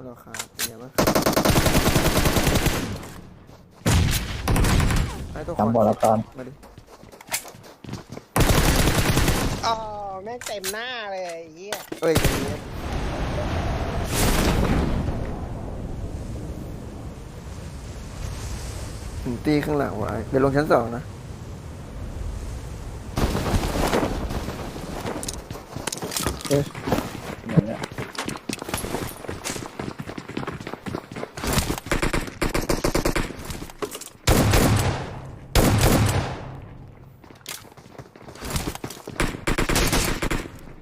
ฮัลโหลครับเป็นไงบ้างไอ้ตัวจำบอลละกันมาดิอ๋อแม่งเต็มหน้าเลยไอ้เหี้ยเอ้ยอย่างนี้ถึงตีข้างหลังไว้เดี๋ยวลงชั้นสองนะเหมือนเนี่ย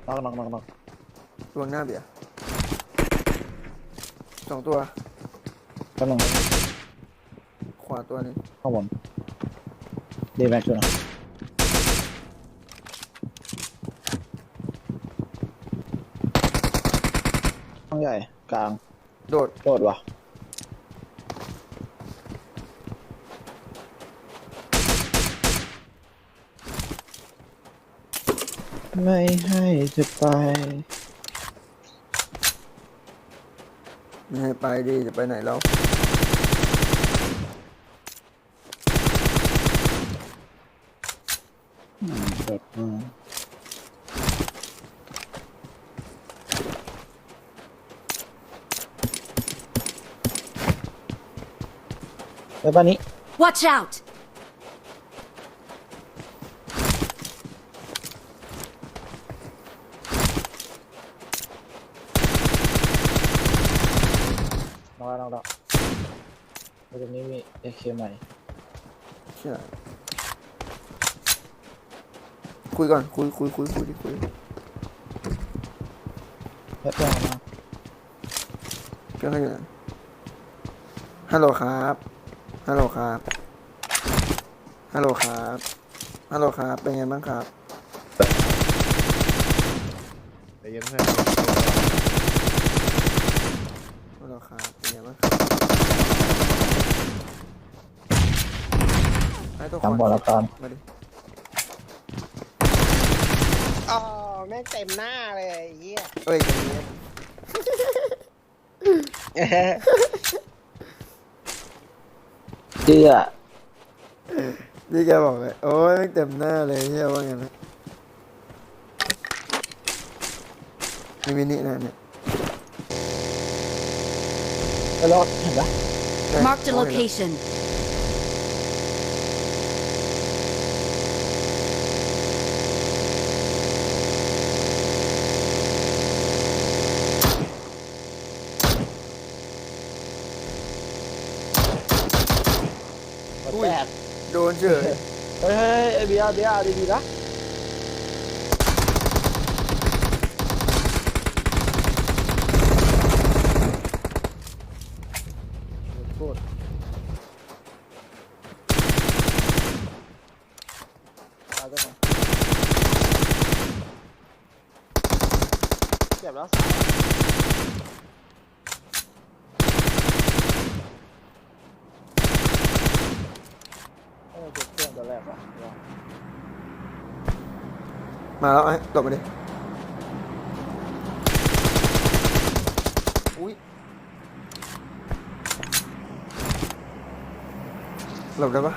น็อกน็อกน็อกน็อกตัวหน้าเบียร์สองตัว กำลังขวาตัวหนึงข้างบนดีแม็กช่วยหน่อยห้องใหญ่กลางโดด โดดว่ะ ไม่ให้เธอไป ไม่ให้ไปดิ จะไปไหนแล้วอืมโดดมาไปบ้านนี้ Watch out! น้องน้องน้องตรงนี้มีเอเค ใหม่ใช่คุยก่อน คุยคุยคุยคุยดิคุยแล้วเพื่อนมาเพื่อนเขาอยู่ไหนฮัลโหลครับ ฮัลโหลครับ ฮัลโหลครับ ฮัลโหลครับ เป็นไงบ้างครับ ใจเย็นเพื่อนฮัลโหลครับ เป็นไงบ้างครับ ไอ้ตัวขวาจำบอลละกันมาดิอ๋อแม่งเต็มหน้าเลยไอ้เหี้ยเอ้ยอย่างนี้เชื่อนี่แกบอกเลยโอ้ยไม่เต็มหน้าเลยเฮียว่าไงนะมีมินินะเนี่ยไปรอดเห็นปะ Marked a location. นเฉยเฮ้ยเฮ้ยเฮ้ยเบียร์เบียร์ดีๆนะโทษตายไปก่อนเจ็บแล้วเออเจ็บเครื่อง ตัวแรกว่ะมาแล้วไอ้ตบมาดิอุ้ยหลบได้ปะ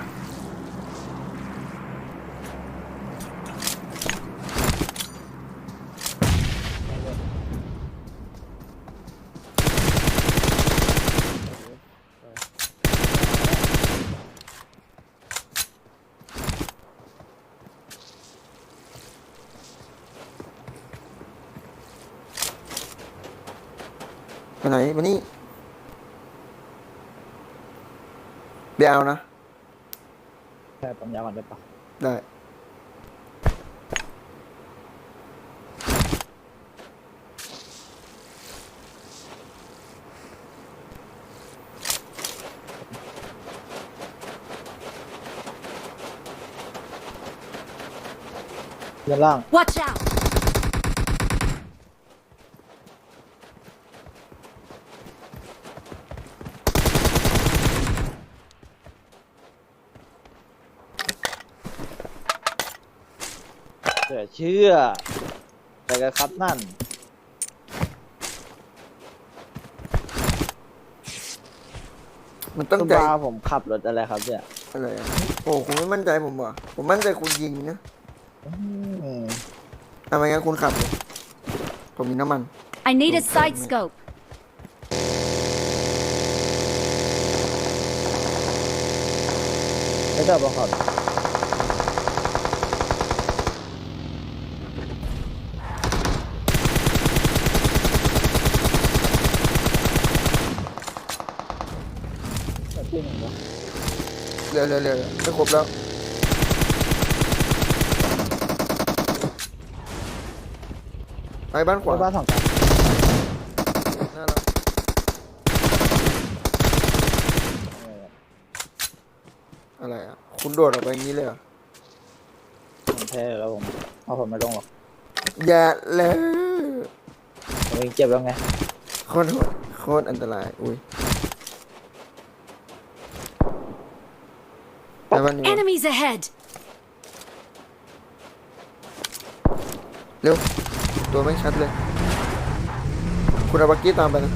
ไปไหนมานี่เดี๋ยวเอานะ แค่ปั๊มยาก่อนได้ปะได้ด้านล่าง Watch out! เชื่อเชื่อแต่ก็ครับนั่น มันต้องคุณใจบาผมขับรถอะไรครับ เนี่ยอะไรอะโอ้คุณไม่มั่นใจผมเหรอผมมั่นใจคุณยิงนะอืมทำไมงั้นคุณขับเลยผมมีน้ำมัน I need a side scope. ไม่ชอบมาขับแบบที่หนึ่งวะ เร็วเร็วเร็วไม่ครบแล้วไปบ้านขวาบ้านสองชั้นหน้าเราเอออะไรอะ คุณโดดออกไปอย่างนี้เลยเหรอผมแพ้แล้วผมเอาผมไม่ลงหรอกอย่าเลยผมเองเจ็บแล้วไง โคตรโหดโคตรอันตราย อุ้ย ไปบ้านนี้วะ Enemies ahead. เร็ว ตัวไม่งชัดเลย คุณเอาบักกี้ตามไปนะ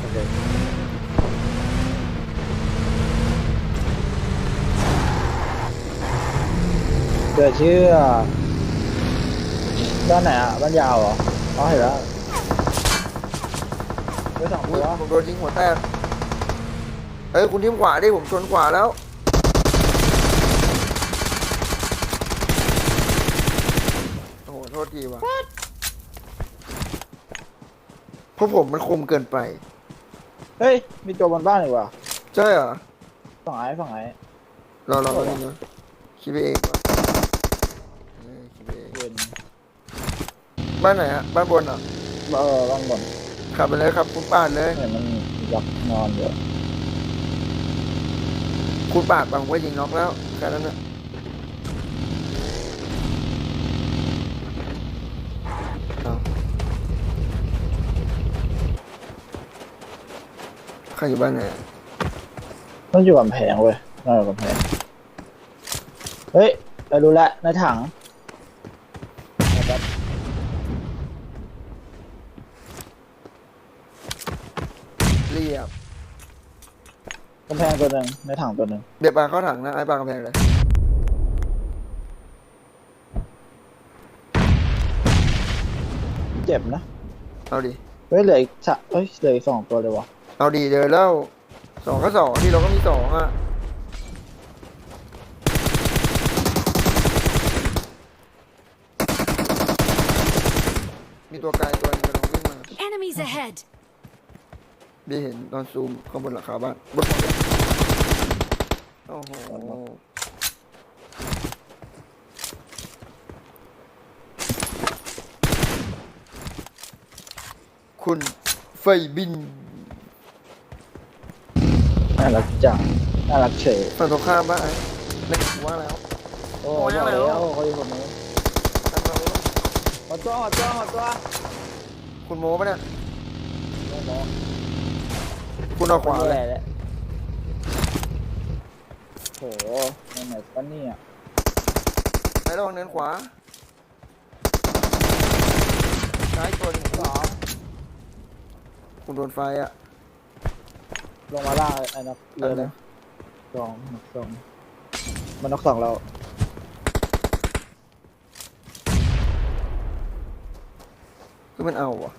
โอเคเกิดชื่อบ้านไหนอะบ้านยาวเหรออ๋อเห็นแล้วไปสองอุ้ตัยวผมโดนยิงหัวแตกเอ้ย คุณทิมขวาดิผมชนขวาแล้ว โอ้โห โท ษทีว่ะเพราะผมมันคมเกินไป เฮ้ย มีตัวบนบ้านอีกว่ะใช่เหรอฝั่งไอ้ฝั่งไอ้รอรอแป๊บนึงนะคิดไปเองว่ะเออคิดไปเองเย็นบ้านไหนฮะบ้านบนเหรอเออบ้านบนขับไปเลยครับคุณปาดเลยเห็นมันยักนอนอยู่คุณปาดบังไว้ยิงน็อกแล้วแค่นั้นนะ ใครอยู่บ้านไหนอะต้องอยู่กำแพงเว้ยนอนอยู่กำแพง เฮ้ยไปรู้แล้วในถังนะครับเรียบกำแพงตัวหนึ่งในถังตัวหนึ่งเดี๋ยวปลาเข้าถังนะไอ้ปลากระแพงเลยเจ็บนะ เอาดิ เฮ้ยเหลืออีกสะเฮ้ยเหลืออีกสองตัวเลยวะ เอาดีเดินแล้วสองก็สองที่เราก็มีสองอะมีตัวไกลตัวหนึงกำลังวิ่งมา Enemies ahead. ได้เห็นตอนซูมข้างบนหลังคาบ้านบนเขาโอ้โหคุณไฟบิน น่ารักจังน่ารักเฉยฝั่งตรงข้ามบ้านในหัวแล้ว โอ้โอ้ยยอะไรแล้ววะเขาอยู่คนนี้ทำเราหัวตัวหัวตัวหัวตัวคุณโม้ปะเนี่ยไม่หมอคุณเอาขวาเลเลยยแหละโหในไหนปะเนี่ยไอ้ระวังเนินขวา ซ้ายตัวหนึงสองคุณโดนไฟอะ ลงมาล่างไอ้นักเรือเลยสองนักสองมันนักสองเราคือมันเอาอะ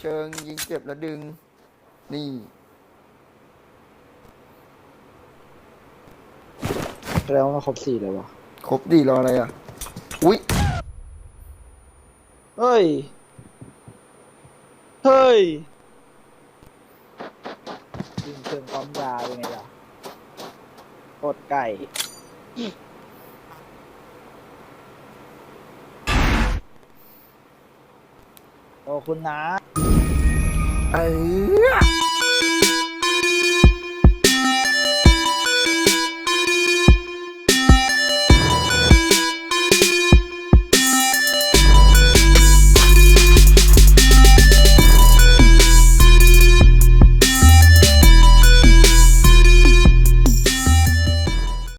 เชิงยิงเจ็บแล้วดึง นี่แล้วมันครบสี่เลยวะ ครบดีรออะไรอะ อุ๊ยเฮ้ย เฮ้ยยิงเชิงความยาวเป็นไงล่ะโคตรไก่ โอ้คุณนะ เออ